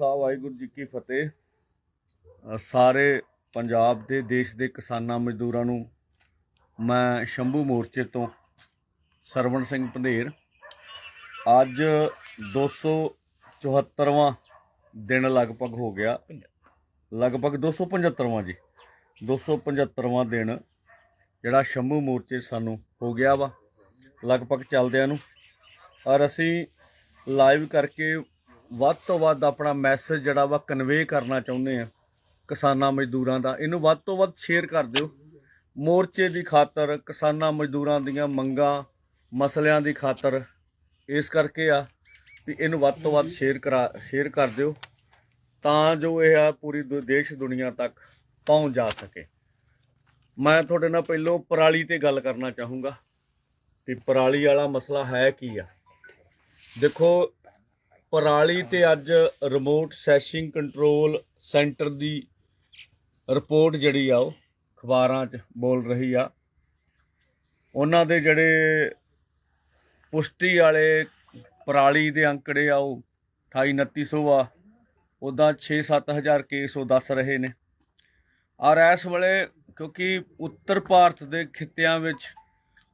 ਖਾਲਸਾ ਵਾਹਿਗੁਰੂ ਜੀ ਕੀ ਫਤਿਹ। ਸਾਰੇ ਪੰਜਾਬ ਦੇ, ਦੇਸ਼ ਦੇ ਕਿਸਾਨਾਂ ਮਜ਼ਦੂਰਾਂ ਨੂੰ ਮੈਂ ਸ਼ੰਭੂ ਮੋਰਚੇ ਤੋਂ ਸਰਵਣ ਸਿੰਘ ਪੰਧੇਰ। ਅੱਜ 274ਵਾਂ ਦਿਨ ਲਗਭਗ ਹੋ ਗਿਆ। ਲਗਭਗ 275ਵਾਂ ਜੀ। 275ਵਾਂ ਦਿਨ ਜਿਹੜਾ ਸ਼ੰਭੂ ਮੋਰਚੇ ਸਾਨੂੰ ਹੋ ਗਿਆ ਵਾ। ਲਗਭਗ ਚੱਲਦਿਆਂ ਨੂੰ। ਔਰ ਅਸੀਂ ਲਾਈਵ ਕਰਕੇ ਵੱਧ ਤੋਂ ਵੱਧ ਆਪਣਾ ਮੈਸੇਜ ਜਿਹੜਾ ਵਾ ਕਨਵੇ ਕਰਨਾ ਚਾਹੁੰਦੇ ਆ ਕਿਸਾਨਾਂ ਮਜ਼ਦੂਰਾਂ ਦਾ, ਇਹਨੂੰ ਵੱਧ ਤੋਂ ਵੱਧ ਸ਼ੇਅਰ ਕਰ ਦਿਓ। ਮੋਰਚੇ ਦੀ ਖਾਤਰ, ਕਿਸਾਨਾਂ ਮਜ਼ਦੂਰਾਂ ਦੀਆਂ ਮੰਗਾਂ, ਮਸਲਿਆਂ ਦੀ ਖਾਤਰ, ਇਸ ਕਰਕੇ ਆ ਵੀ ਇਹਨੂੰ ਵੱਧ ਤੋਂ ਵੱਧ ਸ਼ੇਅਰ ਕਰਾ ਸ਼ੇਅਰ ਕਰ ਦਿਓ ਤਾਂ ਜੋ ਇਹ ਆ ਪੂਰੀ ਦੁ- ਦੇਸ਼ ਦੁਨੀਆ ਤੱਕ ਪਹੁੰਚ ਜਾ ਸਕੇ। ਮੈਂ ਤੁਹਾਡੇ ਨਾਲ ਪਹਿਲੋਂ ਪਰਾਲੀ ਤੇ ਗੱਲ ਕਰਨਾ ਚਾਹੂੰਗਾ ਵੀ ਪਰਾਲੀ ਵਾਲਾ ਮਸਲਾ ਹੈ ਕੀ ਆ? ਦੇਖੋ ਪਰਾਲੀ ਤੇ ਅੱਜ ਰਿਮੋਟ ਸੈਸ਼ਿੰਗ ਕੰਟਰੋਲ ਸੈਂਟਰ ਦੀ ਰਿਪੋਰਟ ਜਿਹੜੀ ਆ ਉਹ ਅਖਬਾਰਾਂ 'ਚ ਬੋਲ ਰਹੀ ਆ। ਉਹਨਾਂ ਦੇ ਜਿਹੜੇ ਪੁਸ਼ਟੀ ਵਾਲੇ ਪਰਾਲੀ ਦੇ ਅੰਕੜੇ ਆ ਉਹ 28 2900 ਆ। ਉਦਾਂ 6-7000 ਕੇਸ ਉਹ ਦੱਸ ਰਹੇ ਨੇ। ਔਰ ਇਸ ਵੇਲੇ ਕਿਉਂਕਿ ਉੱਤਰ ਭਾਰਤ ਦੇ ਖਿੱਤਿਆਂ ਵਿੱਚ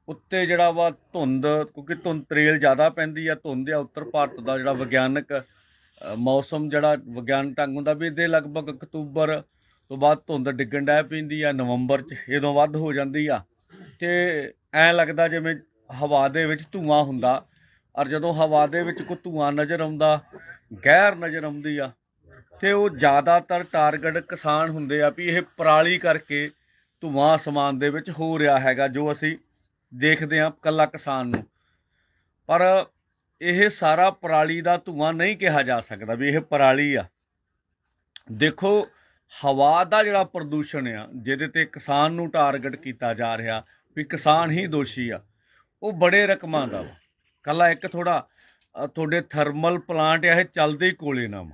ਉੱਤੇ ਜਿਹੜਾ ਵਾ ਧੁੰਦ, ਕਿਉਂਕਿ ਧੁੰਦ ਤਰੇਲ ਜ਼ਿਆਦਾ ਪੈਂਦੀ ਆ, ਧੁੰਦ ਆ ਉੱਤਰ ਭਾਰਤ ਦਾ ਜਿਹੜਾ ਵਿਗਿਆਨਕ ਮੌਸਮ ਜਿਹੜਾ ਵਿਗਿਆਨ ਢੰਗ ਹੁੰਦਾ ਵੀ ਇਹਦੇ ਲਗਭਗ ਅਕਤੂਬਰ ਤੋਂ ਬਾਅਦ ਧੁੰਦ ਡਿੱਗਣ ਡੈ ਪੈਂਦੀ ਆ, ਨਵੰਬਰ ਚ ਇਦੋਂ ਵੱਧ ਹੋ ਜਾਂਦੀ ਆ। ਤੇ ਐ ਲੱਗਦਾ ਜਿਵੇਂ ਹਵਾ ਦੇ ਵਿੱਚ ਧੂਆਂ ਹੁੰਦਾ, ਔਰ ਜਦੋਂ ਹਵਾ ਦੇ ਵਿੱਚ ਕੋਈ ਧੂਆਂ ਨਜ਼ਰ ਆਉਂਦਾ, ਗਹਿਰ ਨਜ਼ਰ ਆਉਂਦੀ ਆ, ਤੇ ਉਹ ਜ਼ਿਆਦਾਤਰ ਟਾਰਗੇਟ ਕਿਸਾਨ ਹੁੰਦੇ ਆ ਵੀ ਇਹ ਪਰਾਲੀ ਕਰਕੇ ਧੂਆਂ ਅਸਮਾਨ ਦੇ ਵਿੱਚ ਹੋ ਰਿਹਾ ਹੈਗਾ, ਜੋ ਅਸੀਂ ਦੇਖਦੇ ਆ ਕੱਲਾ ਕਿਸਾਨ ਨੂੰ। ਪਰ ਇਹ ਸਾਰਾ ਪਰਾਲੀ ਦਾ ਧੂਆਂ ਨਹੀਂ ਕਿਹਾ ਜਾ ਸਕਦਾ ਵੀ ਇਹ ਪਰਾਲੀ ਆ। ਦੇਖੋ, ਹਵਾ ਦਾ ਜਿਹੜਾ ਪ੍ਰਦੂਸ਼ਣ ਆ, ਜਿਹਦੇ ਤੇ ਕਿਸਾਨ ਨੂੰ ਟਾਰਗੇਟ ਕੀਤਾ ਜਾ ਰਿਹਾ ਵੀ ਕਿਸਾਨ ਹੀ ਦੋਸ਼ੀ ਆ, ਉਹ ਬੜੇ ਰਕਮਾਂ ਦਾ ਵਾ। ਕੱਲਾ ਇੱਕ ਥੋੜਾ ਤੁਹਾਡੇ ਥਰਮਲ ਪਲਾਂਟ ਆ, ਇਹ ਚੱਲਦੇ ਹੀ ਕੋਲੇ ਨਾ ਵਾ।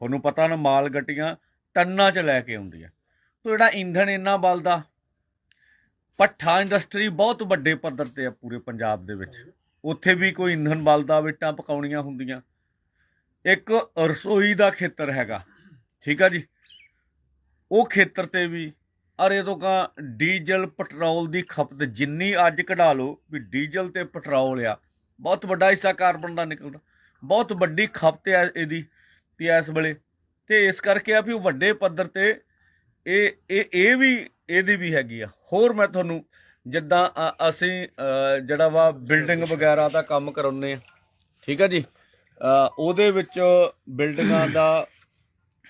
ਤੁਹਾਨੂੰ ਪਤਾ ਨਾ, ਮਾਲ ਗੱਟੀਆਂ ਟੰਨਾਂ 'ਚ ਲੈ ਕੇ ਆਉਂਦੀਆਂ। ਤੋ ਜਿਹੜਾ ਇੰਧਨ ਇੰਨਾ ਬਲਦਾ ਪੱਠਾ ਇੰਡਸਟਰੀ ਬਹੁਤ ਵੱਡੇ ਪੱਧਰ ਤੇ ਆ ਪੂਰੇ ਪੰਜਾਬ ਦੇ ਵਿੱਚ। ਉੱਥੇ ਵੀ ਕੋਈ ਇੰਧਨ ਬਲਦਾ, ਵਿਟਾਂ ਪਕਾਉਣੀਆਂ ਹੁੰਦੀਆਂ। ਇੱਕ ਰਸੋਈ ਦਾ ਖੇਤਰ ਹੈਗਾ, ਠੀਕ ਆ ਜੀ। ਉਹ ਖੇਤਰ ਤੇ ਵੀ, ਅਰੇ ਤੋਂ ਕਾ ਡੀਜ਼ਲ, ਪੈਟਰੋਲ ਦੀ ਖਪਤ ਜਿੰਨੀ ਅੱਜ ਕਢਾ ਲਓ ਵੀ ਡੀਜ਼ਲ ਤੇ ਪੈਟਰੋਲ ਆ, ਬਹੁਤ ਵੱਡਾ ਹਿੱਸਾ ਕਾਰਬਨ ਦਾ ਨਿਕਲਦਾ। ਬਹੁਤ ਵੱਡੀ ਖਪਤ ਆ ਇਹਦੀ, ਵੀ ਇਸ ਵੇਲੇ। ਤੇ ਇਸ ਕਰਕੇ ਆ ਵੀ ਉਹ ਵੱਡੇ ਪੱਧਰ ਤੇ ਇਹ ਇਹ ਇਹ ਵੀ, ਇਹਦੀ ਵੀ ਹੈਗੀ ਆ। ਹੋਰ ਮੈਂ ਤੁਹਾਨੂੰ ਜਿੱਦਾਂ, ਅ- ਅਸੀਂ ਜਿਹੜਾ ਵਾ ਬਿਲਡਿੰਗ ਵਗੈਰਾ ਦਾ ਕੰਮ ਕਰਾਉਂਦੇ ਆ, ਠੀਕ ਆ ਜੀ? ਉਹਦੇ ਵਿੱਚ ਬਿਲਡਿੰਗਾਂ ਦਾ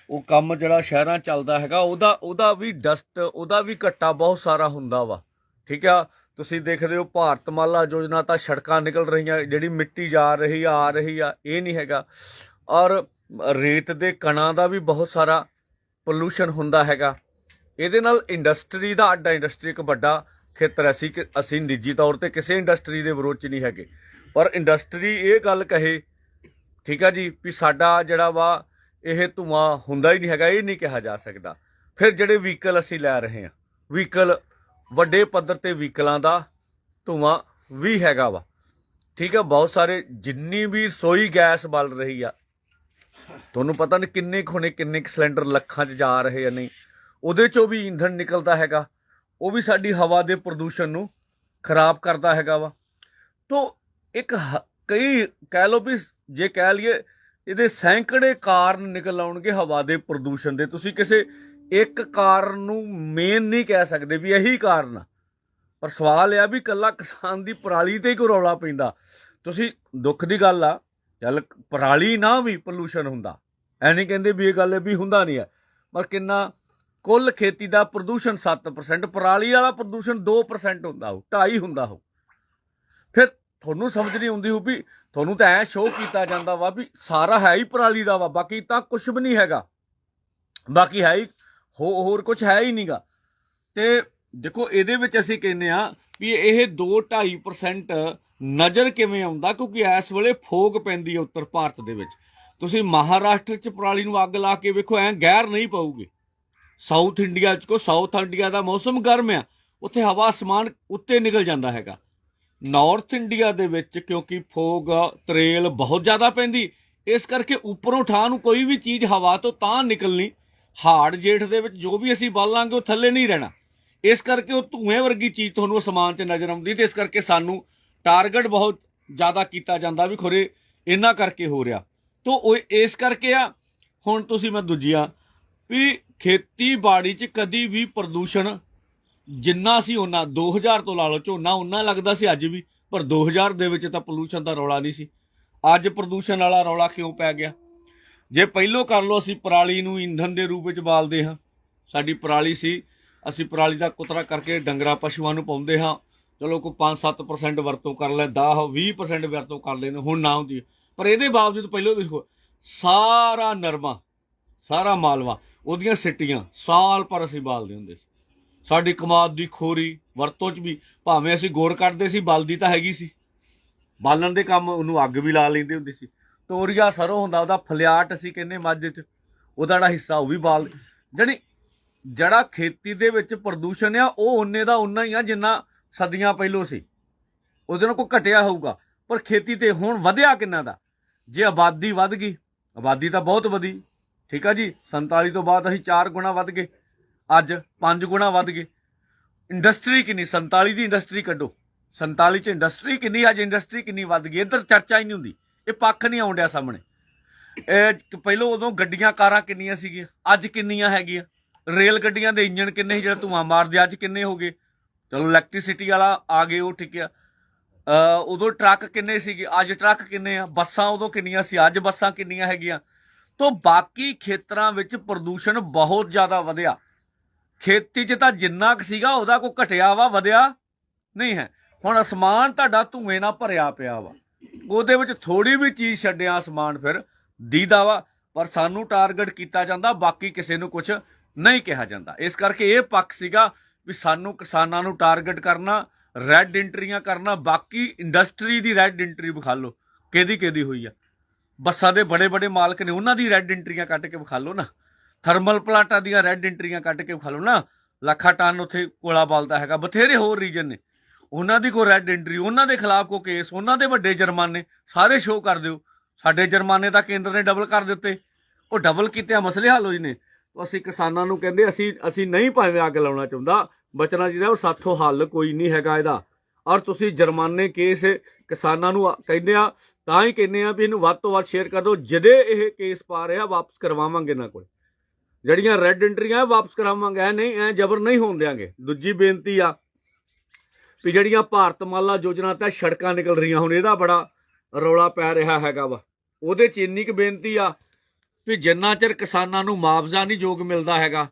ਉਹ ਕੰਮ ਜਿਹੜਾ ਸ਼ਹਿਰਾਂ ਚੱਲਦਾ ਹੈਗਾ, ਉਹਦਾ ਉਹਦਾ ਵੀ ਡਸਟ ਉਹਦਾ ਵੀ ਘੱਟਾ ਬਹੁਤ ਸਾਰਾ ਹੁੰਦਾ ਵਾ, ਠੀਕ ਆ? ਤੁਸੀਂ ਦੇਖਦੇ ਹੋ ਭਾਰਤਮਾਲਾ ਯੋਜਨਾ ਤਾਂ ਸੜਕਾਂ ਨਿਕਲ ਰਹੀਆਂ, ਜਿਹੜੀ ਮਿੱਟੀ ਜਾ ਰਹੀ, ਆ ਆ ਰਹੀ ਆ, ਇਹ ਨਹੀਂ ਹੈਗਾ। ਔਰ ਰੇਤ ਦੇ ਕਣਾਂ ਦਾ ਵੀ ਬਹੁਤ ਸਾਰਾ ਪੋਲੂਸ਼ਨ ਹੁੰਦਾ ਹੈਗਾ। ਇਹਦੇ ਨਾਲ ਇੰਡਸਟਰੀ ਦਾ ਅੱਡਾ ਇੰਡਸਟਰੀ ਇੱਕ ਵੱਡਾ ਖੇਤਰ ਹੈ ਅਸੀਂ ਕਿ ਅਸੀਂ ਨਿੱਜੀ ਤੌਰ ਤੇ ਕਿਸੇ ਇੰਡਸਟਰੀ ਦੇ ਵਿਰੋਧ 'ਚ ਨਹੀਂ ਹੈਗੇ। ਪਰ ਇੰਡਸਟਰੀ ਇਹ ਗੱਲ ਕਹੇ, ਠੀਕ ਆ ਜੀ, ਵੀ ਸਾਡਾ ਜਿਹੜਾ ਵਾ, ਇਹ ਧੂਆਂ ਹੁੰਦਾ ਹੀ ਨਹੀਂ ਹੈਗਾ, ਇਹ ਨਹੀਂ ਕਿਹਾ ਜਾ ਸਕਦਾ। ਫਿਰ ਜਿਹੜੇ ਵਹੀਕਲ ਅਸੀਂ ਲੈ ਰਹੇ ਹਾਂ ਵਹੀਕਲ ਵੱਡੇ ਪੱਧਰ ਤੇ ਵਹੀਕਲਾਂ ਦਾ ਧੂਆਂ ਵੀ ਹੈਗਾ ਵਾ। ਠੀਕ ਆ, ਬਹੁਤ ਸਾਰੇ, ਜਿੰਨੀ ਵੀ ਸੋਈ ਗੈਸ ਬਲ ਰਹੀ ਆ, ਤੁਹਾਨੂੰ ਪਤਾ ਨਹੀਂ ਕਿੰਨੇ ਕੁ ਹੋਣੇ ਕਿੰਨੇ ਕੁ ਸਿਲੰਡਰ ਲੱਖਾਂ 'ਚ ਜਾ ਰਹੇ ਆ ਨਹੀਂ। ਉਹਦੇ 'ਚੋਂ ਵੀ ਈਂਧਨ ਨਿਕਲਦਾ ਹੈਗਾ। ਉਹ ਵੀ ਸਾਡੀ ਹਵਾ ਦੇ ਪ੍ਰਦੂਸ਼ਣ ਨੂੰ ਖਰਾਬ ਕਰਦਾ ਹੈਗਾ ਵਾ। ਤੋਂ ਇੱਕ ਹ- ਕਈ ਕਹਿ ਲਓ ਵੀ ਜੇ ਕਹਿ ਲਈਏ ਇਹਦੇ ਸੈਂਕੜੇ ਕਾਰਨ ਨਿਕਲ ਆਉਣਗੇ ਹਵਾ ਦੇ ਪ੍ਰਦੂਸ਼ਣ ਦੇ। ਤੁਸੀਂ ਕਿਸੇ ਇੱਕ ਕਾਰਨ ਨੂੰ ਮੇਨ ਨਹੀਂ ਕਹਿ ਸਕਦੇ ਵੀ ਇਹੀ ਕਾਰਨ ਆ। ਪਰ ਸਵਾਲ ਇਹ ਆ ਵੀ ਕੱਲਾ ਕਿਸਾਨ ਦੀ ਪਰਾਲੀ ਤੇ ਹੀ ਕੋਈ ਰੌਲਾ ਪੈਂਦਾ? ਤੁਸੀਂ ਦੁੱਖ ਦੀ ਗੱਲ ਆ, ਚੱਲ ਪਰਾਲੀ ਨਾ ਵੀ ਪੋਲੂਸ਼ਨ ਹੁੰਦਾ। ਐ ਨਹੀਂ ਕਹਿੰਦੇ ਵੀ ਇਹ ਗੱਲ ਵੀ ਹੁੰਦਾ ਨਹੀਂ ਹੈ ਪਰ ਕਿੰਨਾ ਕੁੱਲ ਖੇਤੀ ਦਾ ਪ੍ਰਦੂਸ਼ਣ 7% ਪਰਾਲੀ ਵਾਲਾ ਪ੍ਰਦੂਸ਼ਣ 2% ਹੁੰਦਾ ਉਹ 2.5 ਹੁੰਦਾ ਹੋ ਫਿਰ ਤੁਹਾਨੂੰ ਸਮਝ ਨਹੀਂ ਆਉਂਦੀ ਹੋ ਵੀ ਤੁਹਾਨੂੰ ਤਾਂ ਐ ਸ਼ੋਅ ਕੀਤਾ ਜਾਂਦਾ ਵਾ ਵੀ ਸਾਰਾ ਹੈ ਹੀ ਪਰਾਲੀ ਦਾ ਵਾ, ਬਾਕੀ ਤਾਂ ਕੁਝ ਵੀ ਨਹੀਂ ਹੈਗਾ। ਬਾਕੀ ਹੈ ਹੀ, ਹੋ- ਹੋਰ ਕੁਝ ਹੈ ਹੀ ਨਹੀਂਗਾ ਤੇ ਦੇਖੋ ਇਹਦੇ ਵਿੱਚ ਅਸੀਂ ਕਹਿੰਦੇ ਆ ਵੀ ਇਹ 2-2.5% ਨਜ਼ਰ ਕਿਵੇਂ ਆਉਂਦਾ, ਕਿਉਂਕਿ ਇਸ ਵੇਲੇ ਫੋਗ ਪੈਂਦੀ ਹੈ ਉੱਤਰ ਭਾਰਤ ਦੇ ਵਿੱਚ। ਤੁਸੀਂ ਮਹਾਰਾਸ਼ਟਰ ਚ ਪਰਾਲੀ ਨੂੰ ਅੱਗ ਲਾ ਕੇ ਵੇਖੋ, ਐ ਗੈਰ ਨਹੀਂ ਪਊਗੇ। ਸਾਊਥ ਇੰਡੀਆ ਚ ਕੋ ਸਾਊਥ ਇੰਡੀਆ ਦਾ ਮੌਸਮ ਗਰਮ ਆ, ਉੱਥੇ ਹਵਾ ਅਸਮਾਨ ਉੱਤੇ ਨਿਕਲ ਜਾਂਦਾ ਹੈਗਾ। ਨਾਰਥ ਇੰਡੀਆ ਦੇ ਵਿੱਚ ਕਿਉਂਕਿ ਫੋਗ, ਤਰੇਲ ਬਹੁਤ ਜ਼ਿਆਦਾ ਪੈਂਦੀ, ਇਸ ਕਰਕੇ ਉੱਪਰੋਂ ਠਾਹ ਨੂੰ ਕੋਈ ਵੀ ਚੀਜ਼ ਹਵਾ ਤੋਂ ਤਾਂ ਨਿਕਲਣੀ, ਹਾੜ ਜੇਠ ਦੇ ਵਿੱਚ ਜੋ ਵੀ ਅਸੀਂ ਬਾਲਾਂਗੇ ਉਹ ਥੱਲੇ ਨਹੀਂ ਰਹਿਣਾ। ਇਸ ਕਰਕੇ ਉਹ ਧੂਏ ਵਰਗੀ ਚੀਜ਼ ਤੁਹਾਨੂੰ ਅਸਮਾਨ 'ਚ ਨਜ਼ਰ ਆਉਂਦੀ ਤੇ ਇਸ ਕਰਕੇ ਸਾਨੂੰ ਟਾਰਗੇਟ ਬਹੁਤ ਜ਼ਿਆਦਾ ਕੀਤਾ ਜਾਂਦਾ ਵੀ ਖੁਰੇ ਇਹਨਾਂ ਕਰਕੇ ਹੋ ਰਿਹਾ। ਤੋ ਉਹ ਇਸ ਕਰਕੇ ਆ, ਹੁਣ ਤੁਸੀਂ ਮੈਂ ਦੂਜੀਆਂ ਵੀ ਖੇਤੀਬਾੜੀ 'ਚ ਕਦੀ ਵੀ ਪ੍ਰਦੂਸ਼ਣ ਜਿੰਨਾ ਸੀ ਉਹਨਾਂ 2000 ਤੋਂ ਲਾ ਲਓ ਝੋਨਾ ਉਹਨਾਂ ਲੱਗਦਾ ਸੀ ਅੱਜ ਵੀ, ਪਰ 2000 ਦੇ ਵਿੱਚ ਤਾਂ ਪੋਲੂਸ਼ਨ ਦਾ ਰੌਲਾ ਨਹੀਂ ਸੀ। ਅੱਜ ਪ੍ਰਦੂਸ਼ਣ ਵਾਲਾ ਰੌਲਾ ਕਿਉਂ ਪੈ ਗਿਆ? ਜੇ ਪਹਿਲੋਂ ਕਰ ਲਓ, ਅਸੀਂ ਪਰਾਲੀ ਨੂੰ ਈਂਧਨ ਦੇ ਰੂਪ ਵਿੱਚ ਬਾਲਦੇ ਹਾਂ। ਸਾਡੀ ਪਰਾਲੀ ਸੀ, ਅਸੀਂ ਪਰਾਲੀ ਦਾ ਕੁਤਰਾ ਕਰਕੇ ਡੰਗਰਾ, ਪਸ਼ੂਆਂ ਨੂੰ ਪਾਉਂਦੇ ਹਾਂ। ਚਲੋ ਕੋਈ 5-7% ਵਰਤੋਂ ਕਰ ਲੈ 10-20% ਵਰਤੋਂ ਕਰ ਲੈਣ ਹੁਣ ਨਾ ਹੁੰਦੀ ਪਰ ਇਹਦੇ ਬਾਵਜੂਦ ਪਹਿਲੋਂ ਦੇਖੋ, ਸਾਰਾ ਨਰਮਾ, ਸਾਰਾ ਮਾਲਵਾ ਉਹਦੀਆਂ ਸਿੱਟੀਆਂ ਸਾਲ ਪਰ ਅਸੀਂ ਬਾਲਦੇ ਹੁੰਦੇ ਸੀ। ਸਾਡੀ ਕਮਾਦ ਦੀ ਖੋਰੀ ਵਰਤੋਂ ਚ ਵੀ ਭਾਵੇਂ ਅਸੀਂ ਗੋੜ ਕੱਢਦੇ ਸੀ, ਬਲਦੀ ਤਾਂ ਹੈਗੀ ਸੀ। ਬਾਲਣ ਦੇ ਕੰਮ ਉਹਨੂੰ ਅੱਗ ਵੀ ਲਾ ਲੈਂਦੇ ਹੁੰਦੇ ਸੀ। ਤੋਰੀਆ ਸਰੋਂ ਹੁੰਦਾ, ਉਹਦਾ ਫਲਿਆਟ ਅਸੀਂ ਕਹਿੰਦੇ ਮੱਝ ਚ, ਉਹਦਾ ਜਿਹੜਾ ਹਿੱਸਾ ਉਹ ਵੀ ਬਾਲ ਜਾਣੀ ਜਿਹੜਾ ਖੇਤੀ ਦੇ ਵਿੱਚ ਪ੍ਰਦੂਸ਼ਣ ਆ, ਉਹ ਉਹਨੇ ਦਾ ਉਨਾ ਹੀ ਆ ਜਿੰਨਾ ਸਦੀਆਂ ਪਹਿਲੋਂ ਸੀ। ਉਹਦੇ ਨਾਲ ਕੋਈ ਘਟਿਆ ਹੋਊਗਾ, ਪਰ ਖੇਤੀ ਤੇ ਹੁਣ ਵਧਿਆ ਕਿੰਨਾ ਦਾ? ਜੇ ਆਬਾਦੀ ਵੱਧ ਗਈ, ਆਬਾਦੀ ਤਾਂ ਬਹੁਤ ਵਧੀ। ਠੀਕ ਆ ਜੀ? 47 ਤੋਂ ਬਾਅਦ ਅਸੀਂ 4 ਗੁਣਾ ਵੱਧ ਗਏ। ਅੱਜ 5 ਗੁਣਾ ਵੱਧ ਗਏ। ਇੰਡਸਟਰੀ ਕਿੰਨੀ? 47 ਦੀ ਇੰਡਸਟਰੀ ਕੱਢੋ। 47 ਚ ਇੰਡਸਟਰੀ ਕਿੰਨੀ? ਅੱਜ ਇੰਡਸਟਰੀ ਕਿੰਨੀ ਵੱਧ ਗਈ? ਇੱਧਰ ਚਰਚਾ ਹੀ ਨਹੀਂ ਹੁੰਦੀ। ਇਹ ਪੱਖ ਨਹੀਂ ਆਉਂਦਿਆ ਸਾਹਮਣੇ। ਇਹ ਪਹਿਲੋਂ ਉਦੋਂ ਗੱਡੀਆਂ, ਕਾਰਾਂ ਕਿੰਨੀਆਂ ਸੀਗੀਆਂ? ਅੱਜ ਕਿੰਨੀਆਂ ਹੈਗੀਆਂ? ਰੇਲ ਗੱਡੀਆਂ ਦੇ ਇੰਜਣ ਕਿੰਨੇ ਸੀ? ਜਿਹੜਾ ਧੂਆਂ ਮਾਰਦੇ ਅੱਜ ਕਿੰਨੇ ਹੋ ਗਏ? ਚਲੋ ਇਲੈਕਟ੍ਰਿਸਿਟੀ ਵਾਲਾ ਆ ਗਏ, ਉਹ ਠੀਕ ਆ। ਉਦੋਂ ਟਰੱਕ ਕਿੰਨੇ ਸੀਗੇ? ਅੱਜ ਟਰੱਕ ਕਿੰਨੇ ਆ? ਬੱਸਾਂ ਉਦੋਂ ਕਿੰਨੀਆਂ ਸੀ? ਅੱਜ ਬੱਸਾਂ ਕਿੰਨੀਆਂ ਹੈਗੀਆਂ? ਤੋਂ ਬਾਕੀ ਖੇਤਰਾਂ ਵਿੱਚ ਪ੍ਰਦੂਸ਼ਣ ਬਹੁਤ ਜ਼ਿਆਦਾ ਵਧਿਆ। ਖੇਤੀ 'ਚ ਤਾਂ ਜਿੰਨਾ ਕੁ ਸੀਗਾ, ਉਹਦਾ ਕੋਈ ਘਟਿਆ ਵਾ, ਵਧਿਆ ਨਹੀਂ ਹੈ। ਹੁਣ ਅਸਮਾਨ ਤੁਹਾਡਾ ਧੂਏ ਨਾਲ ਭਰਿਆ ਪਿਆ ਵਾ। ਉਹਦੇ ਵਿੱਚ ਥੋੜੀ ਵੀ ਚੀਜ਼ ਛੱਡਿਆ ਅਸਮਾਨ ਫਿਰ, ਦੀਦਾ ਵਾ, ਪਰ ਸਾਨੂੰ ਟਾਰਗੇਟ ਕੀਤਾ ਜਾਂਦਾ, ਬਾਕੀ ਕਿਸੇ ਨੂੰ ਕੁਝ ਨਹੀਂ ਕਿਹਾ ਜਾਂਦਾ। ਇਸ ਕਰਕੇ ਇਹ ਪੱਖ ਸੀਗਾ ਵੀ ਸਾਨੂੰ ਕਿਸਾਨਾਂ ਨੂੰ ਟਾਰਗੇਟ ਕਰਨਾ, ਰੈੱਡ ਐਂਟਰੀਆਂ ਕਰਨਾ, ਬਾਕੀ ਇੰਡਸਟਰੀ ਦੀ ਰੈੱਡ ਐਂਟਰੀ ਵਿਖਾ ਲਓ ਕਿਹਦੀ ਕਿਹਦੀ ਹੋਈ ਆ। ਬੱਸਾਂ ਦੇ ਬੜੇ ਬੜੇ ਮਾਲਕ ਨੇ, ਉਹਨਾਂ ਦੀ ਰੈੱਡ ਐਂਟਰੀਆਂ ਕੱਢ ਕੇ ਵਿਖਾ ਲਓ ਨਾ। ਥਰਮਲ ਪਲਾਂਟਾਂ ਦੀਆਂ ਰੈੱਡ ਐਂਟਰੀਆਂ ਕੱਢ ਕੇ ਵਿਖਾ ਲਓ ਨਾ। ਲੱਖਾਂ ਟਨ ਉੱਥੇ ਕੋਲਾ ਬਲਦਾ ਹੈਗਾ, ਬਥੇਰੇ ਹੋਰ ਰੀਜਨ ਨੇ। ਉਹਨਾਂ ਦੀ ਕੋਈ ਰੈੱਡ ਐਂਟਰੀ ਉਹਨਾਂ ਦੇ ਖਿਲਾਫ ਕੋ ਕੇਸ ਉਹਨਾਂ ਦੇ ਵੱਡੇ ਜੁਰਮਾਨੇ, ਸਾਰੇ ਸ਼ੋਅ ਕਰ ਦਿਓ। ਸਾਡੇ ਜੁਰਮਾਨੇ ਤਾਂ ਕੇਂਦਰ ਨੇ ਡਬਲ ਕਰ ਦਿੱਤੇ। ਉਹ ਡਬਲ ਕੀਤੇ ਮਸਲੇ ਹੱਲ ਹੋਏ ਨੇ ਅਸੀਂ ਕਿਸਾਨਾਂ ਨੂੰ ਕਹਿੰਦੇ, ਅਸੀਂ ਅਸੀਂ ਨਹੀਂ ਭਾਵੇਂ ਅੱਗ ਲਾਉਣਾ ਚਾਹੁੰਦਾ। ਬਚਣਾ ਜਿਹੜਾ ਉਹ ਸਾਥੋਂ ਹੱਲ ਕੋਈ ਨਹੀਂ ਹੈਗਾ ਇਹਦਾ। ਔਰ ਤੁਸੀਂ ਜੁਰਮਾਨੇ ਕੇਸ ਕਿਸਾਨਾਂ ਨੂੰ ਕਹਿੰਦੇ ਆ ਤਾਂ ਹੀ ਕਹਿੰਦੇ ਆ ਵੀ ਇਹਨੂੰ ਵੱਧ ਤੋਂ ਵੱਧ ਸ਼ੇਅਰ ਕਰ ਦਿਓ ਜਦੇ ਇਹ ਕੇਸ ਪਾ ਰਿਹਾ, ਵਾਪਸ ਕਰਵਾਵਾਂਗੇ ਇਹਨਾਂ ਕੋਲ। ਜਿਹੜੀਆਂ ਰੈੱਡ ਐਂਟਰੀਆਂ ਵਾਪਸ ਕਰਾਵਾਂਗੇ। ਐ ਨਹੀਂ, ਐ ਜ਼ਬਰ ਨਹੀਂ ਹੋਣ ਦਿਆਂਗੇ। ਦੂਜੀ ਬੇਨਤੀ ਆ ਵੀ ਜਿਹੜੀਆਂ ਭਾਰਤਮਾਲਾ ਯੋਜਨਾ ਤਹਿਤ ਸੜਕਾਂ ਨਿਕਲ ਰਹੀਆਂ ਹੁਣ, ਇਹਦਾ ਬੜਾ ਰੌਲਾ ਪੈ ਰਿਹਾ ਹੈਗਾ ਵਾ। ਉਹਦੇ ਚ ਇੰਨੀ ਕੁ ਬੇਨਤੀ ਆ ਵੀ ਜਿੰਨਾ ਚਿਰ ਕਿਸਾਨਾਂ ਨੂੰ ਮੁਆਵਜ਼ਾ ਨਹੀਂ ਯੋਗ ਮਿਲਦਾ ਹੈਗਾ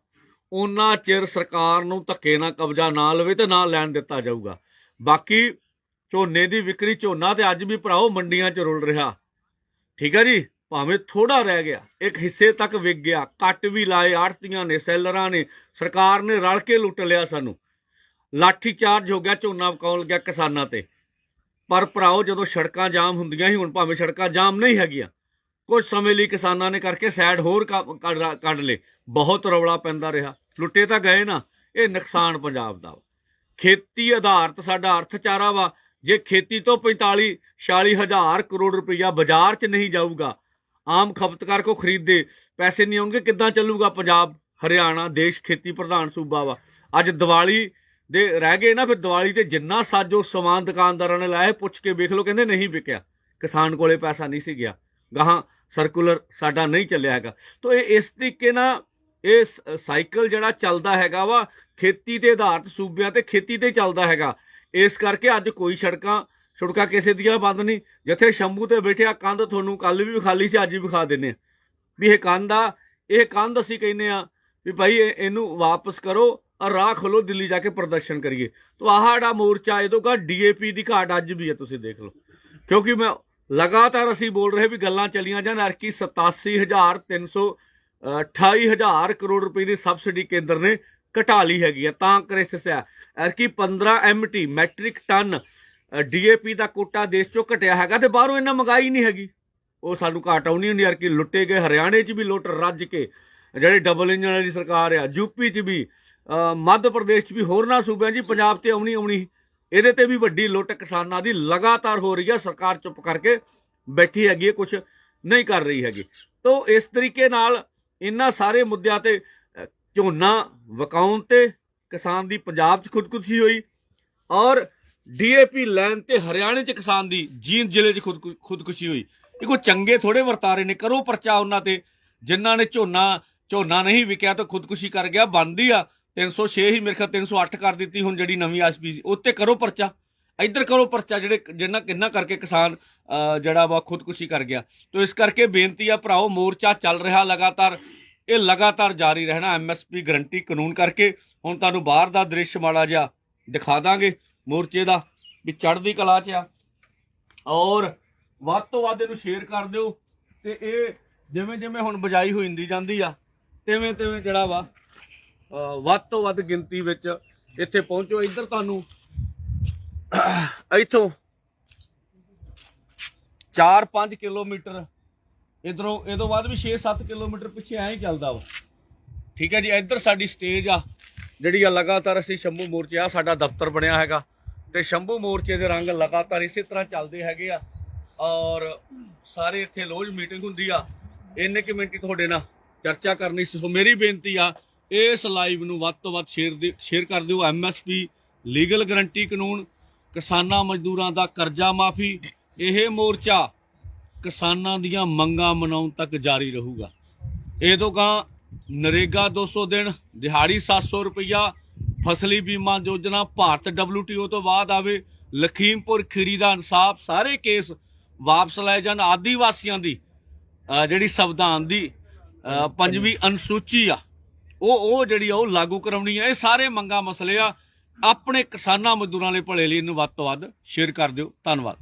ਉਹਨਾਂ ਚਿਰ ਸਰਕਾਰ ਨੂੰ ਧੱਕੇ ਨਾਲ ਕਬਜ਼ਾ ਨਾ ਲਵੇ ਤੇ ਨਾ ਲੈਣ ਦਿੱਤਾ ਜਾਊਗਾ। ਬਾਕੀ ਝੋਨੇ ਦੀ ਵਿਕਰੀ ਝੋਨਾ ਤੇ ਅੱਜ ਵੀ ਭਰਾਓ ਮੰਡੀਆਂ 'ਚ ਰੁਲ ਰਿਹਾ। ਠੀਕ ਹੈ ਜੀ? ਭਾਵੇਂ ਥੋੜਾ ਰਹਿ ਗਿਆ, ਇੱਕ ਹਿੱਸੇ ਤੱਕ ਵਿਕ ਗਿਆ, ਕੱਟ ਵੀ ਲਾਏ, ਆੜਤੀਆਂ ਨੇ, ਸੈਲਰਾਂ ਨੇ, ਸਰਕਾਰ ਨੇ ਰਲ ਕੇ ਲੁੱਟ ਲਿਆ ਸਾਨੂੰ। ਲਾਠੀ ਚਾਰਜ ਹੋ ਗਿਆ, ਝੋਨਾ ਵਕਾਉਣ ਲੱਗਿਆ ਕਿਸਾਨਾਂ ਤੇ। ਪਰ ਭਰਾਓ ਜਦੋਂ ਸੜਕਾਂ ਜਾਮ ਹੁੰਦੀਆਂ ਸੀ, ਹੁਣ ਭਾਵੇਂ ਸੜਕਾਂ ਜਾਮ ਨਹੀਂ ਹੈਗੀਆਂ, ਕੁਝ ਸਮੇਂ ਲਈ ਕਿਸਾਨਾਂ ਨੇ ਕਰਕੇ ਸਾਈਡ ਹੋਰ ਕੱਢ ਕੱਢ ਲਏ। ਬਹੁਤ ਰੌਲਾ ਪੈਂਦਾ ਰਿਹਾ। ਲੁੱਟੇ ਤਾਂ ਗਏ ਨਾ, ਇਹ ਨੁਕਸਾਨ ਪੰਜਾਬ ਦਾ ਵਾ। ਖੇਤੀ ਆਧਾਰਿਤ ਸਾਡਾ ਅਰਥਚਾਰਾ ਵਾ ਜੇ ਖੇਤੀ ਤੋਂ 45 46 ਹਜ਼ਾਰ ਕਰੋੜ ਰੁਪਈਆ ਬਾਜ਼ਾਰ 'ਚ ਨਹੀਂ ਜਾਊਗਾ, ਆਮ ਖਪਤਕਾਰ ਕੋ ਖਰੀਦੇ ਪੈਸੇ ਨਹੀਂ ਆਉਣਗੇ ਕਿੱਦਾਂ ਚੱਲੂਗਾ ਪੰਜਾਬ, ਹਰਿਆਣਾ, ਦੇਸ਼ ਖੇਤੀ ਪ੍ਰਧਾਨ ਸੂਬਾ ਵਾ। ਅੱਜ ਦੀਵਾਲੀ ਦੇ ਰਹਿ ਗਏ ਨਾ, ਫਿਰ ਦੀਵਾਲੀ ਤੇ ਜਿੰਨਾ ਸਾਜੋ ਸਮਾਨ ਦੁਕਾਨਦਾਰਾਂ ਨੇ ਲਾਇਆ, ਪੁੱਛ ਕੇ ਵੇਖ ਲਓ, ਕਹਿੰਦੇ ਨਹੀਂ ਵਿਕਿਆ। ਕਿਸਾਨ ਕੋਲੇ ਪੈਸਾ ਨਹੀਂ ਸੀ ਗਿਆ। ਗਾਹਾਂ ਸਰਕੂਲਰ ਸਾਡਾ ਨਹੀਂ ਚੱਲਿਆ ਹੈਗਾ। ਤੋ ਇਹ ਇਸ ਤਰੀਕੇ ਨਾਲ ਇਹ ਸਾਈਕਲ ਜਿਹੜਾ ਚੱਲਦਾ ਹੈਗਾ ਵਾ, ਖੇਤੀ ਦੇ ਆਧਾਰਿਤ ਸੂਬਿਆਂ ਤੇ ਖੇਤੀ ਤੇ ਚੱਲਦਾ ਹੈਗਾ। ਇਸ ਕਰਕੇ ਅੱਜ ਕੋਈ ਸੜਕਾਂ ਸੜਕਾਂ ਕਿਸੇ ਦੀਆਂ ਬੰਦ ਨਹੀਂ। ਜਿੱਥੇ ਸ਼ੰਭੂ ਤੇ ਬੈਠਿਆ ਕੰਧ ਤੁਹਾਨੂੰ ਕੱਲ ਵੀ ਵਿਖਾਲੀ ਸੀ, ਅੱਜ ਵੀ ਵਿਖਾ ਦਿੰਨੇ ਆ। ਵੀ ਇਹ ਕੰਧ ਆ, ਇਹ ਕੰਧ ਅਸੀਂ ਕਹਿੰਨੇ ਆ ਵੀ ਭਾਈ ਇਹ- ਇਹਨੂੰ ਵਾਪਸ ਕਰੋ ਔਰ ਰਾਹ ਖੋਲੋ ਦਿੱਲੀ ਜਾ ਕੇ ਪ੍ਰਦਰਸ਼ਨ ਕਰੀਏ। ਤੋ ਆਹ ਜਿਹੜਾ ਮੋਰਚਾ ਇਹਦੋਂ ਕਾ ਡੀਏਪੀ ਦੀ ਘਾਟ ਅੱਜ ਵੀ ਹੈ ਤੁਸੀਂ ਦੇਖ ਲਓ। ਕਿਉਂਕਿ ਮੈਂ ਲਗਾਤਾਰ ਅਸੀਂ ਬੋਲ ਰਹੇ ਵੀ ਗੱਲਾਂ ਚੱਲੀਆਂ ਜਾਣ ਅਰਕੀ 87300 28000 ਕਰੋੜ ਰੁਪਏ ਦੀ ਸਬਸਿਡੀ ਕੇਂਦਰ ਨੇ ਘਟਾ ਲਈ ਹੈਗੀ ਆ, ਤਾਂ ਕ੍ਰਿਸਿਸ ਆ। ਅਰਕੀ 15 ਐਮਟੀ ਮੈਟ੍ਰਿਕ ਟਨ ਡੀਏਪੀ ਦਾ ਕੋਟਾ ਦੇਸ਼ ਚੋਂ ਘਟਿਆ ਹੈਗਾ ਤੇ ਬਾਹਰੋਂ ਇਹਨਾਂ ਮੰਗਾਈ ਨਹੀਂ ਹੈਗੀ। ਉਹ ਸਾਨੂੰ ਘਾਟ ਆਉਣੀ ਹੁੰਦੀ ਅਰਕੀ ਲੁੱਟੇ ਗਏ ਹਰਿਆਣੇ 'ਚ ਵੀ ਲੁੱਟ ਰੱਜ ਕੇ, ਜਿਹੜੇ ਡਬਲ ਇੰਜਨ ਵਾਲੀ ਸਰਕਾਰ ਆ ਯੂਪੀ 'ਚ ਵੀ ਮੱਧ ਪ੍ਰਦੇਸ਼ 'ਚ ਵੀ ਹੋਰਨਾਂ ਸੂਬਿਆਂ 'ਚ, ਪੰਜਾਬ ਤੇ ਆਉਣੀ ਆਉਣੀ। ਇਹਦੇ ਤੇ ਵੀ ਵੱਡੀ ਲੁੱਟ ਕਿਸਾਨਾਂ ਦੀ ਲਗਾਤਾਰ ਹੋ ਰਹੀ ਹੈ ਸਰਕਾਰ ਚੁੱਪ ਕਰਕੇ ਬੈਠੀ ਹੈਗੀ ਹੈ ਕੁਝ ਨਹੀਂ ਕਰ ਰਹੀ ਹੈਗੀ। ਤੋਂ ਇਸ ਤਰੀਕੇ ਨਾਲ ਇਹਨਾਂ ਸਾਰੇ ਮੁੱਦਿਆਂ ਤੇ ਝੋਨਾ ਵਕਾਉਣ ਤੇ ਕਿਸਾਨ ਦੀ ਪੰਜਾਬ 'ਚ ਖੁਦਕੁਸ਼ੀ ਹੋਈ ਔਰ ਡੀਏਪੀ ਲੈਣ ਤੇ ਹਰਿਆਣੇ 'ਚ ਕਿਸਾਨ ਦੀ ਜੀਂਦ ਜ਼ਿਲ੍ਹੇ 'ਚ ਖੁਦਕੁਸ਼ੀ ਹੋਈ। ਇਹ ਕੋਈ ਚੰਗੇ ਥੋੜੇ ਵਰਤਾਰੇ ਨੇ ਕਰੋ ਪਰਚਾ ਉਹਨਾਂ ਤੇ। ਜਿਨ੍ਹਾਂ ਨੇ ਝੋਨਾ ਝੋਨਾ ਨਹੀਂ ਵਿਕਿਆ ਤਾਂ ਖੁਦਕੁਸ਼ੀ ਕਰ ਗਿਆ ਬਣਦੀ ਆ। 306 ਹੀ ਮੇਰੇ ਖਿਆਲ 308 ਕਰ ਦਿੱਤੀ ਹੁਣ ਜਿਹੜੀ ਨਵੀਂ ਆਸਪੀ ਉੱਤੇ ਕਰੋ ਪਰਚਾ। ਇੱਧਰ ਕਰੋ ਪਰਚਾ ਜਿਹੜੇ ਜਿੰਨਾ ਕਿੰਨਾ ਕਰਕੇ ਕਿਸਾਨ ਅਹ, ਜਿਹੜਾ ਵਾ ਖੁਦਕੁਸ਼ੀ ਕਰ ਗਿਆ। ਤੋ ਇਸ ਕਰਕੇ ਬੇਨਤੀ ਆ ਭਰਾਓ ਮੋਰਚਾ ਚੱਲ ਰਿਹਾ ਲਗਾਤਾਰ। ਇਹ ਲਗਾਤਾਰ ਜਾਰੀ ਰਹਿਣਾ ਐਮਐਸਪੀ ਗਰੰਟੀ ਕਾਨੂੰਨ ਕਰਕੇ। ਹੁਣ ਤੁਹਾਨੂੰ ਬਾਹਰ ਦਾ ਦ੍ਰਿਸ਼ ਮਾੜਾ ਜਿਹਾ ਦਿਖਾ ਦਾਂਗੇ ਮੋਰਚੇ ਦਾ, ਵੀ ਚੜ੍ਹਦੀ ਕਲਾ 'ਚ ਆ। ਔਰ ਵੱਧ ਤੋਂ ਵੱਧ ਇਹਨੂੰ ਸ਼ੇਅਰ ਕਰ ਦਿਓ ਤੇ ਇਹ ਜਿਵੇਂ ਜਿਵੇਂ ਹੁਣ ਬਜਾਈ ਹੋਈ ਹੁੰਦੀ ਜਾਂਦੀ ਆ, ਤਿਵੇਂ ਤਿਵੇਂ ਜਿਹੜਾ ਵਾ ਵੱਧ ਤੋਂ ਵੱਧ ਗਿਣਤੀ ਵਿੱਚ ਇੱਥੇ ਪਹੁੰਚੋ। ਇੱਧਰ ਤੁਹਾਨੂੰ ਇੱਥੋਂ 4-5 ਕਿਲੋਮੀਟਰ ਇਧਰੋਂ ਇਹ ਤੋਂ ਬਾਅਦ ਵੀ 6-7 ਕਿਲੋਮੀਟਰ ਪਿੱਛੇ ਐਂ ਹੀ ਚੱਲਦਾ ਵਾ। ਠੀਕ ਹੈ ਜੀ, ਇੱਧਰ ਸਾਡੀ ਸਟੇਜ ਆ, ਜਿਹੜੀ ਆ ਲਗਾਤਾਰ ਅਸੀਂ ਸ਼ੰਭੂ ਮੋਰਚੇ ਆ ਸਾਡਾ ਦਫ਼ਤਰ ਬਣਿਆ ਹੈਗਾ। ਤੇ ਸ਼ੰਭੂ ਮੋਰਚੇ ਦੇ ਰੰਗ ਲਗਾਤਾਰ ਇਸੇ ਤਰ੍ਹਾਂ ਚੱਲਦੇ ਹੈਗੇ ਆ। ਔਰ ਸਾਰੇ ਇੱਥੇ ਰੋਜ਼ ਮੀਟਿੰਗ ਹੁੰਦੀ ਆ। ਇੰਨੇ ਕਿ ਮਿੰਟ ਤੁਹਾਡੇ ਨਾਲ ਚਰਚਾ ਕਰਨੀ ਸੀ। ਸੋ ਮੇਰੀ ਬੇਨਤੀ ਆ, ਇਸ ਲਾਈਵ ਨੂੰ ਵੱਧ ਤੋਂ ਵੱਧ ਸ਼ੇਅਰ ਦੇ ਸ਼ੇਅਰ ਕਰ ਦਿਓ। ਐਮਐਸਪੀ ਲੀਗਲ ਗਰੰਟੀ ਕਾਨੂੰਨ, ਕਿਸਾਨਾਂ ਮਜ਼ਦੂਰਾਂ ਦਾ ਕਰਜ਼ਾ ਮਾਫੀ, ਇਹ ਮੋਰਚਾ ਕਿਸਾਨਾਂ ਦੀਆਂ ਮੰਗਾਂ ਮਨਾਉਣ ਤੱਕ ਜਾਰੀ ਰਹੂਗਾ। ਇਹ ਤੋਂ ਗਾਂ ਨਰੇਗਾ 200 ਦਿਨ, ਦਿਹਾੜੀ 700 ਰੁਪਇਆ ਫਸਲੀ ਬੀਮਾ ਯੋਜਨਾ ਭਾਰਤ WTO ਤੋਂ ਬਾਅਦ ਆਵੇ, ਲਖੀਮਪੁਰ ਖੀਰੀ ਦਾ ਇਨਸਾਫ, ਸਾਰੇ ਕੇਸ ਵਾਪਸ ਲਏ ਜਾਣ ਆਦੀਵਾਸੀਆਂ ਦੀ ਜਿਹੜੀ ਸੰਵਿਧਾਨ ਦੀ ਪੰਜਵੀਂ ਅਨੁਸੂਚੀ ਆ। ਉਹ ਉਹ ਜਿਹੜੀ ਆ, ਉਹ ਲਾਗੂ ਕਰਾਉਣੀ ਆ। ਇਹ ਸਾਰੇ ਮੰਗਾ ਮਸਲੇ ਆ। ਆਪਣੇ ਕਿਸਾਨਾਂ ਮਜ਼ਦੂਰਾਂ ਲਈ ਭਲੇ ਲਈ ਇਹਨੂੰ ਵੱਧ ਤੋਂ ਵੱਧ ਸ਼ੇਅਰ ਕਰ ਦਿਓ। ਧੰਨਵਾਦ।